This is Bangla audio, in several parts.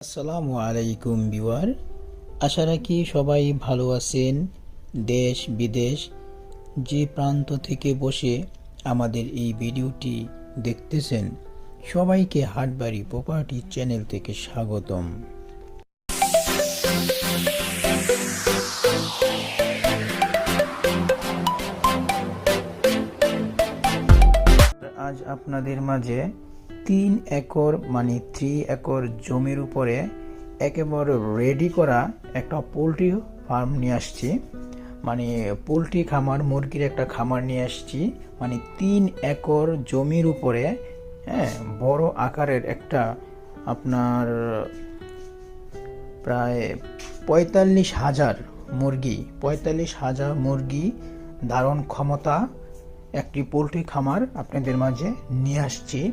আসসালামু আলাইকুম বিওয়ার আশা রাখি সবাই ভালো আছেন। দেশ, বিদেশ, যে প্রান্ত থেকে বসে আমাদের এই ভিডিওটি দেখতেছেন, সবাইকে হাটবাড়ি প্রপার্টি চ্যানেল থেকে স্বাগতম। আজ আপনাদের মাঝে তিন একর মানে থ্রি একর জমির উপরে একেবারে রেডি করা একটা পোলট্রি ফার্ম নিয়ে আসছি। মানে পোলট্রি খামার, মুরগির একটা খামার নিয়ে আসছি। মানে তিন একর জমির উপরে হ্যাঁ বড় আকারের একটা আপনার প্রায় পঁয়তাল্লিশ হাজার মুরগি, পঁয়তাল্লিশ হাজার মুরগি ধারণ ক্ষমতা একটি পোলট্রি খামার আপনাদের মাঝে নিয়ে আসছি।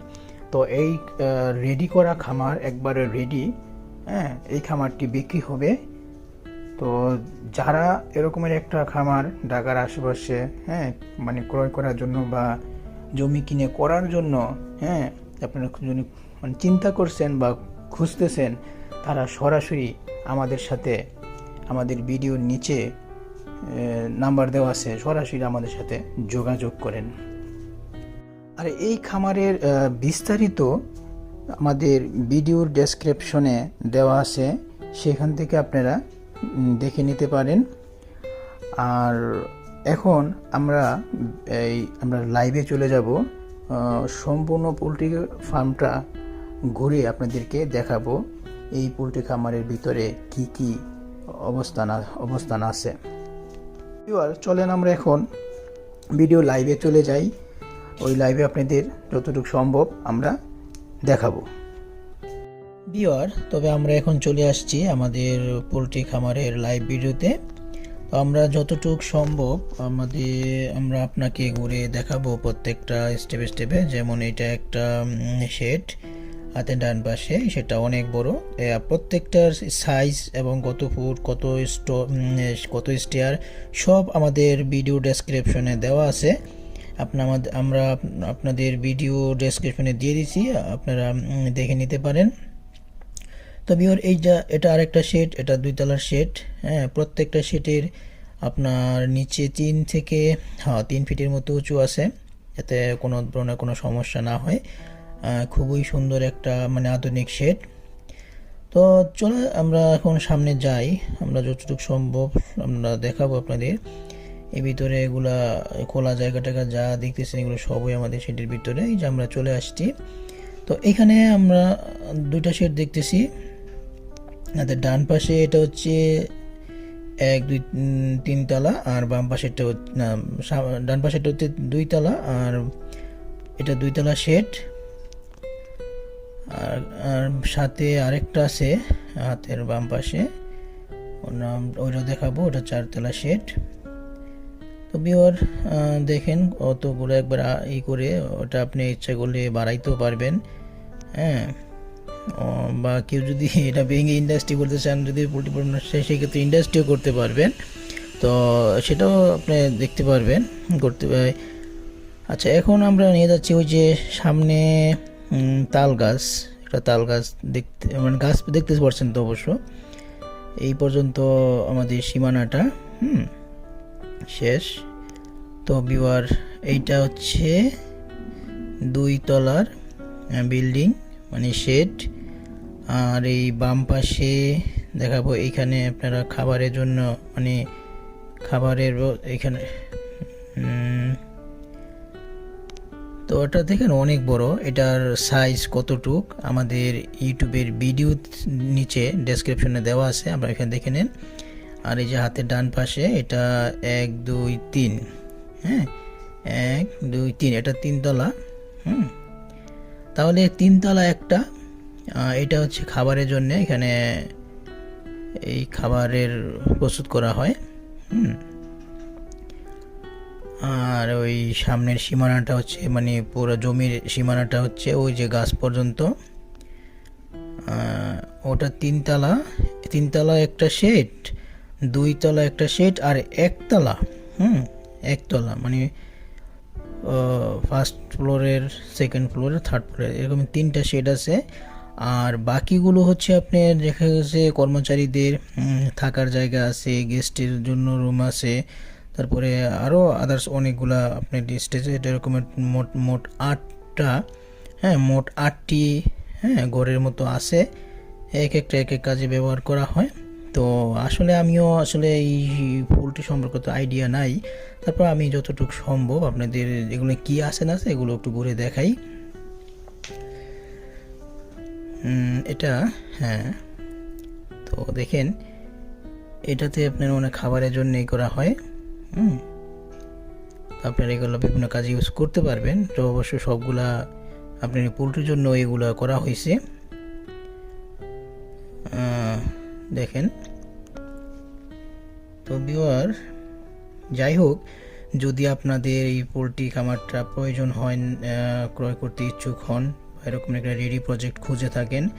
তো এই রেডি করা খামার একবারে রেডি হ্যাঁ এই খামারটি বিক্রি হবে। তো যারা এরকমের একটা খামার ঢাকার আশেপাশে হ্যাঁ মানে ক্রয় করার জন্য বা জমি কিনে করার জন্য হ্যাঁ আপনারা যদি মানে চিন্তা করছেন বা খুঁজতেছেন, তারা সরাসরি আমাদের সাথে, আমাদের ভিডিওর নিচে নাম্বার দেওয়া আছে, সরাসরি আমাদের সাথে যোগাযোগ করেন। আর এই খামারের বিস্তারিত আমাদের ভিডিওর ডেসক্রিপশনে দেওয়া আছে। সেখান থেকে আপনারা দেখে নিতে পারেন। আর এখন আমরা এই, আমরা লাইভে চলে যাব। সম্পূর্ণ পোলট্রি ফার্মটা ঘুরে আপনাদেরকে দেখাবো। এই পোলট্রি খামারের ভিতরে কি কি অবস্থান অবস্থান আছে। চলেন আমরা এখন ভিডিও লাইভে চলে যাই। ওই লাইভে আপনাদের যতটুকু সম্ভব আমরা দেখাবো। বিয়ার তবে আমরা এখন চলে আসছি আমাদের পোলট্রি খামারের লাইভ ভিডিওতে তো আমরা যতটুক সম্ভব আমাদের, আমরা আপনাকে ঘুরে দেখাবো প্রত্যেকটা স্টেপে স্টেপে যেমন এটা একটা শেড হাতে ডান পাশে, সেটা অনেক বড়। প্রত্যেকটার সাইজ এবং কত ফুট, কত স্টো কত স্টেয়ার সব আমাদের ভিডিও ডেসক্রিপশনে দেওয়া আছে। আপনা আমাদের আমরা আপ- আপনাদের ভিডিও ডেসক্রিপশনে দিয়ে দিছি, আপনারা দেখে নিতে পারেন। তবে ওর এই যা এটা আরেকটা শেড এটা দুই তলার শেড হ্যাঁ প্রত্যেকটা শেডের আপনার নিচে তিন থেকে হ্যাঁ তিন ফিটের মতো উঁচু আছে, যাতে কোনো ধরনের কোনো সমস্যা না হয়। খুবই সুন্দর একটা মানে আধুনিক শেড তো চলে আমরা এখন সামনে যাই। আমরা যতটুকু সম্ভব আমরা দেখাবো আপনাদের। এই ভিতরে এগুলা খোলা জায়গা যা দেখতেছেন এগুলো সবই আমাদের শেডের ভিতরে এই যে আমরা চলে আসছি। তো এখানে আমরা দুইটা শেড দেখতেছি। আমাদের ডান পাশে এটা হচ্ছে এক দুই উম, তিন তলা আর বাম পাশেরটা না ডান পাশেরটা হচ্ছে দুই তলা আর এটা দুই তলা শেড। আর আর সাথে আরেকটা আছে হাতের বাম পাশে। ওর নাম ওইটা দেখাবো ওটা চারতলা শেড। তো বিওর দেখেন অতগুলো একবার ই করে ওটা আপনি ইচ্ছা করলে বাড়াইতেও পারবেন। হ্যাঁ। বা কেউ যদি এটা ভেঙে ইন্ডাস্ট্রি করতে চান, যদি পোলট্রি ফার্ম সেক্ষেত্রে ইন্ডাস্ট্রিও করতে পারবেন। তো সেটাও আপনি দেখতে পারবেন, করতে আচ্ছা এখন আমরা নিয়ে যাচ্ছি ওই যে সামনে তাল গাছ। একটা তাল গাছ দেখতে মানে গাছ দেখতে পারছেন তো অবশ্য। এই পর্যন্ত আমাদের সীমানাটা, হুম। শেষ। তো বিওয়ার এইটা হচ্ছে দুই তলার বিল্ডিং মানে শেড আর এই বাম পাশে দেখাবো এইখানে আপনারা খাবারের জন্য মানে খাবারের এখানে তো ওটা দেখেন অনেক বড়, এটার সাইজ কতটুক? আমাদের ইউটিউবের ভিডিও নিচে ডেসক্রিপশনে দেওয়া আছে আপনারা এখানে দেখে নেন। আর এই যে হাতের ডান পাশে এটা এক, দুই, তিন। হ্যাঁ? এক, দুই, তিন। এটা তিনতলা। হুম? তাহলে তিনতলা একটা এটা হচ্ছে খাবারের জন্য এখানে এই খাবারের প্রস্তুত করা হয়। হুম? আর ওই সামনের সীমানাটা হচ্ছে মানে পুরো জমির সীমানাটা হচ্ছে ওই যে গাছ পর্যন্ত। ওটা তিনতলা। তিনতলা একটা শেড। দুই তলা একটা শেড আর একতলা, হুম, একতলা মানে ফার্স্ট ফ্লোরের সেকেন্ড ফ্লোরের থার্ড ফ্লোরের এরকম তিনটা শেড আছে। আর বাকিগুলো হচ্ছে আপনার দেখা গেছে কর্মচারীদের থাকার জায়গা আছে গেস্টের জন্য রুম আছে। তারপরে আরও আদার্স অনেকগুলা আপনার স্টেজে এটা এরকমের মোট মোট আটটা হ্যাঁ মোট আটটি হ্যাঁ ঘরের মতো আছে। এক একটা এক এক কাজে ব্যবহার করা হয়। তো আসলে আমিও আসলে এই পোলট্রি সম্পর্কে তো আইডিয়া নাই। তারপর আমি যতটুকু সম্ভব আপনাদের এগুলো কি আছে না আছে এগুলো একটু ঘুরে দেখাই। এটা হ্যাঁ তো দেখেন, এটাতে আপনার মানে খাবারের জন্যই করা হয়। হুম আপনার এগুলো বিভিন্ন কাজে ইউজ করতে পারবেন। তো অবশ্যই সবগুলা আপনার পোলট্রির জন্য এগুলো করা হয়েছে। দেখেন। তো বিওয়ার যাই হোক, যদি আপনাদের এই পোলট্রি খামারটা প্রয়োজন হয় ক্রয় করতে ইচ্ছুক হন এরকম একটা রেডি প্রজেক্ট খুঁজে থাকেন,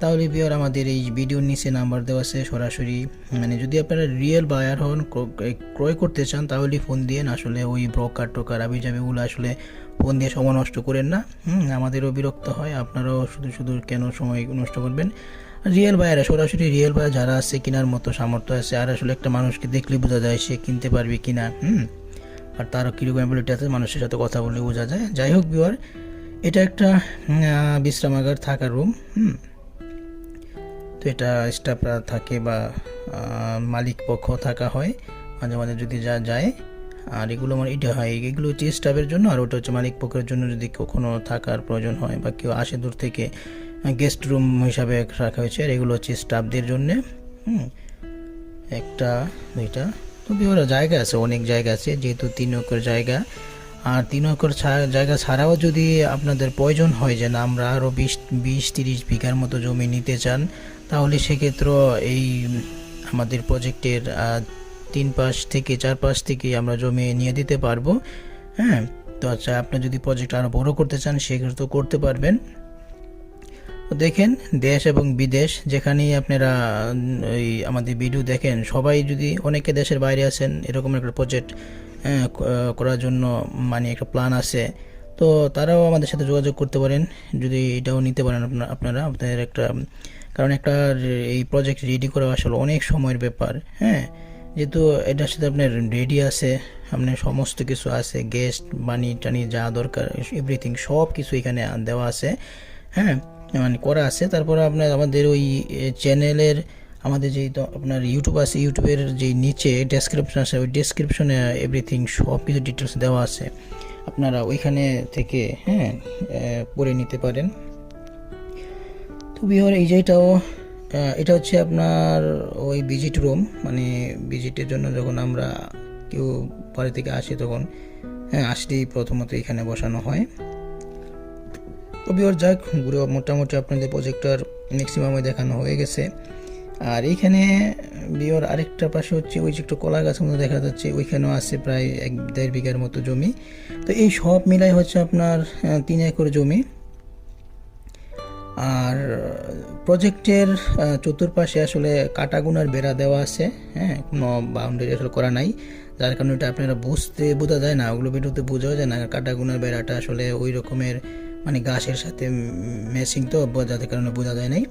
তাহলে বিয়ার আমাদের এই ভিডিওর নিচে নাম্বার দেওয়া আছে, সরাসরি মানে যদি আপনারা রিয়েল বায়ার হন, ক্র- ক্রয় করতে চান, তাহলে ফোন দিয়ে আসলে ওই ব্রোকার টোকার আবি যাবিগুলো আসলে ফোন দিয়ে সময় নষ্ট করেন না। আমাদেরও বিরক্ত হয়, আপনারাও শুধু শুধু কেন সময় নষ্ট করবেন? রিয়েল বায়ারে সরাসরি রিয়েল বায়ার যারা আছে, কেনার মতো সামর্থ্য আছে, আর আসলে একটা মানুষকে দেখলে বোঝা যায় সে কিনতে পারবে কিনা, হুম? আর তারও কীরকম অ্যাবিলিটি আছে, মানুষের সাথে কথা বলে বোঝা যায়। যাই হোক বিওয়ার এটা একটা বিশ্রামাগার থাকার রুম হুম? তো এটা স্টাফরা থাকে বা মালিক পক্ষ থাকা হয়, মাঝে মাঝে যদি যা যায়, আর এগুলো মানে এটা হয়, এগুলো হচ্ছে স্টাফের জন্য, আর ওটা হচ্ছে মালিক পক্ষের জন্য যদি কখনো থাকার প্রয়োজন হয় বা কেউ আসে দূর থেকে গেস্ট রুম হিসাবে রাখা হয়েছে। আর এগুলো হচ্ছে স্টাফদের জন্যে। হুম, একটা, দুইটা। তো বিভিন্ন জায়গা আছে, অনেক জায়গা আছে, যেহেতু তিন একর জায়গা। আর তিন ছা- জায়গা ছাড়াও যদি আপনাদের প্রয়োজন হয় যে না, আমরা আরও বিশ বিশ, তিরিশ বিঘার মতো জমি নিতে চান, তাহলে সেক্ষেত্রেও এই আমাদের প্রজেক্টের তিন পাশ থেকে চার পাশ থেকে আমরা জমি নিয়ে দিতে পারব। হ্যাঁ তো আচ্ছা আপনি যদি প্রজেক্ট আরও বড় করতে চান, সেক্ষেত্রে করতে পারবেন। দেখেন, দেশ এবং বিদেশ যেখানেই আপনারা ওই আমাদের ভিডিও দেখেন, সবাই যদি অনেকে দেশের বাইরে আছেন, এরকম একটা প্রজেক্ট করার জন্য মানে একটা প্ল্যান আছে, তো তারাও আমাদের সাথে যোগাযোগ করতে পারেন। যদি এটাও নিতে পারেন আপনারা, আপনাদের একটা, কারণ একটা এই প্রজেক্ট রেডি করা আসলে অনেক সময়ের ব্যাপার হ্যাঁ? যেহেতু এটার সাথে আপনার রেডি আছে, আপনার সমস্ত কিছু আছে গেস্ট বানি টানি যা দরকার এভরিথিং সব কিছু এখানে দেওয়া আছে হ্যাঁ? মানে করা আছে। তারপর আপনার আমাদের ওই চ্যানেলের আমাদের যেই আপনার ইউটিউব আছে ইউটিউবের যে নিচে ডেসক্রিপশন আছে, ওই ডেসক্রিপশনে এভরিথিং সব কিছু ডিটেলস দেওয়া আছে। আপনারা ওইখানে থেকে হ্যাঁ পড়ে নিতে পারেন। তো বিহার, এই যেটাও এটা হচ্ছে আপনার ওই ভিজিট রুম মানে ভিজিটের জন্য যখন আমরা কেউ বাড়ি থেকে আসি তখন হ্যাঁ আসলেই প্রথমত এখানে বসানো হয়। তো বিহার যাক ঘুরে মোটামুটি আপনাদের প্রজেক্টর ম্যাক্সিমামে দেখানো হয়ে গেছে। আর এইখানে বিহার আরেকটা পাশে হচ্ছে ওই যে একটু কলা গাছের মতো দেখা যাচ্ছে, ওইখানেও আছে প্রায় এক দেড় বিঘার মতো জমি। তো এই সব মিলাই হচ্ছে আপনার তিন একর জমি। আর প্রজেক্টের চতুর্পাশে আসলে কাটাগুনার বেড়া দেওয়া আছে হ্যাঁ কোনো বাউন্ডারি আসলে করা নাই। যার কারণে এটা আপনারা বুঝতে বোঝা যায় না, ওগুলো ভিডিওতে বোঝাও যায় না, কাটাগুনার বেড়াটা আসলে ওই রকমের মানে গাছের সাথে ম্যাচিং তো যাদের কারণে বোঝা যায় নাই।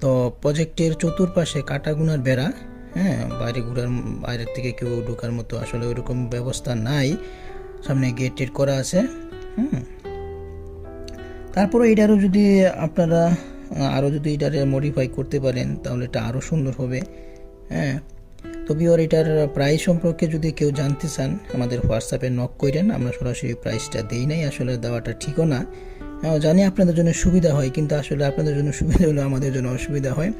তো প্রজেক্টের চতুর্পাশে কাটাগুনার বেড়া হ্যাঁ বাইরে ঘুরার, বাইরের থেকে কেউ ঢোকার মতো আসলে ওইরকম ব্যবস্থা নাই। সামনে গেট টেট করা আছে, হুম। তারপরে এটারও যদি আপনারা আরও যদি এটারে মডিফাই করতে পারেন, তাহলে এটা আরও সুন্দর হবে হ্যাঁ। তবে ওর এটার প্রাইস সম্পর্কে যদি কেউ জানতে চান, আমাদের হোয়াটসঅ্যাপে নক করেন আমরা সরাসরি প্রাইসটা দিই নাই, আসলে দেওয়াটা ঠিকও না। জানি আপনাদের জন্য সুবিধা হয়, কিন্তু আসলে আপনাদের জন্য সুবিধা হলে আমাদের জন্য অসুবিধা হয়।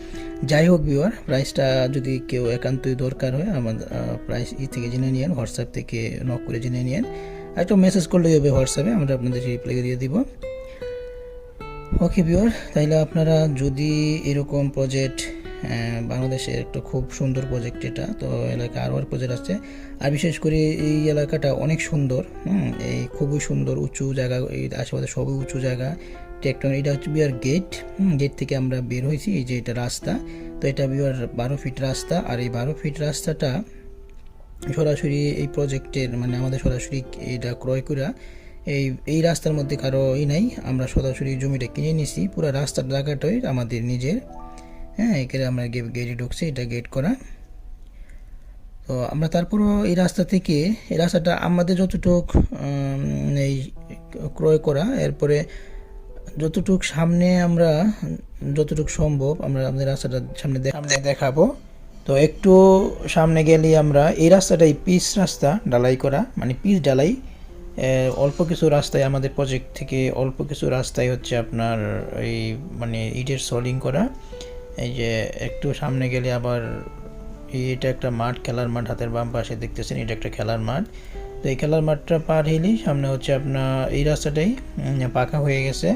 যাই হোক বিওয়ার প্রাইসটা যদি কেউ একান্তই দরকার হয় আমাদের প্রাইস ই থেকে জেনে নিন হোয়াটসঅ্যাপ থেকে নক করে জেনে নিন একটু মেসেজ করলেই হবে হোয়াটসঅ্যাপে আমরা আপনাদের রিপ্লাই দিয়ে দিব। ওকে বিওর তাইলে আপনারা যদি এরকম প্রজেক্ট বাংলাদেশের একটা খুব সুন্দর প্রজেক্ট এটা। তো এলাকা আরও প্রজেক্ট আছে। আর বিশেষ করে এই এলাকাটা অনেক সুন্দর, হুম, এই খুবই সুন্দর উঁচু জায়গা, এই আশেপাশে সবই উঁচু জায়গা। টেকটন এটা হচ্ছে বিয়ার গেট গেট থেকে আমরা বের হয়েছি, এই যে এটা রাস্তা। তো এটা বিয়ার বারো ফিট রাস্তা, আর এই বারো ফিট রাস্তাটা সরাসরি এই প্রজেক্টের মানে আমাদের সরাসরি এটা ক্রয় করে এই এই রাস্তার মধ্যে কারও ই নাই। আমরা সরাসরি জমিটা কিনে নিছি, পুরো রাস্তার জায়গাটাই আমাদের নিজের। হ্যাঁ এখানে আমরা গেটে ঢুকছি, এটা গেট করা। তো আমরা তারপরও এই রাস্তা থেকে, এই রাস্তাটা আমাদের যতটুক এই ক্রয় করা, এরপরে যতটুক সামনে আমরা, যতটুক সম্ভব আমরা আমাদের রাস্তাটা সামনে সামনে দেখাবো। তো একটু সামনে গেলে আমরা, এই রাস্তাটাই পিচ রাস্তা ডালাই করা মানে পিচ ডালাই অল্প কিছু রাস্তায় আমাদের প্রজেক্ট থেকে অল্প কিছু রাস্তায় হচ্ছে আপনার এই মানে ইটের সলিং করা। এই যে একটু সামনে গেলে আবার এটা একটা মাঠ, খেলার মাঠ, হাতের বাম পাশে দেখতেছেন, এটা একটা খেলার মাঠ। তো এই খেলার মাঠটা পার হইলেই সামনে হচ্ছে আপনার এই রাস্তাটাই পাকা হয়ে গেছে।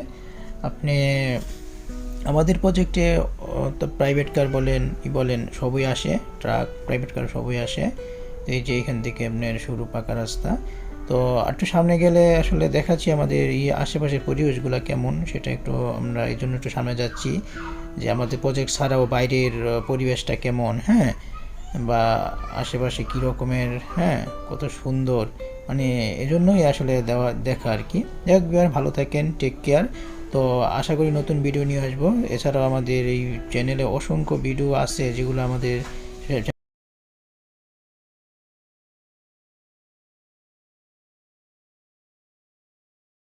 আপনি আমাদের প্রজেক্টে তো প্রাইভেট কার বলেন, ই বলেন, সবই আসে ট্রাক প্রাইভেট কার সবই আসে। তো এই যে এখান থেকে আপনার সরু পাকা রাস্তা। তো একটু সামনে গেলে আসলে দেখাচ্ছি আমাদের এই আশেপাশের পরিবেশগুলো কেমন, সেটা একটু আমরা এই জন্য একটু সামনে যাচ্ছি। যে আমাদের প্রজেক্ট ছাড়াও বাইরের পরিবেশটা কেমন হ্যাঁ? বা আশেপাশে কী রকমের হ্যাঁ? কত সুন্দর। মানে এজন্যই আসলে দেওয়া, দেখা আর কি। যাই হোক ভালো থাকেন টেক কেয়ার তো আশা করি নতুন ভিডিও নিয়ে আসব। এছাড়াও আমাদের এই চ্যানেলে অসংখ্য ভিডিও আছে যেগুলো আমাদের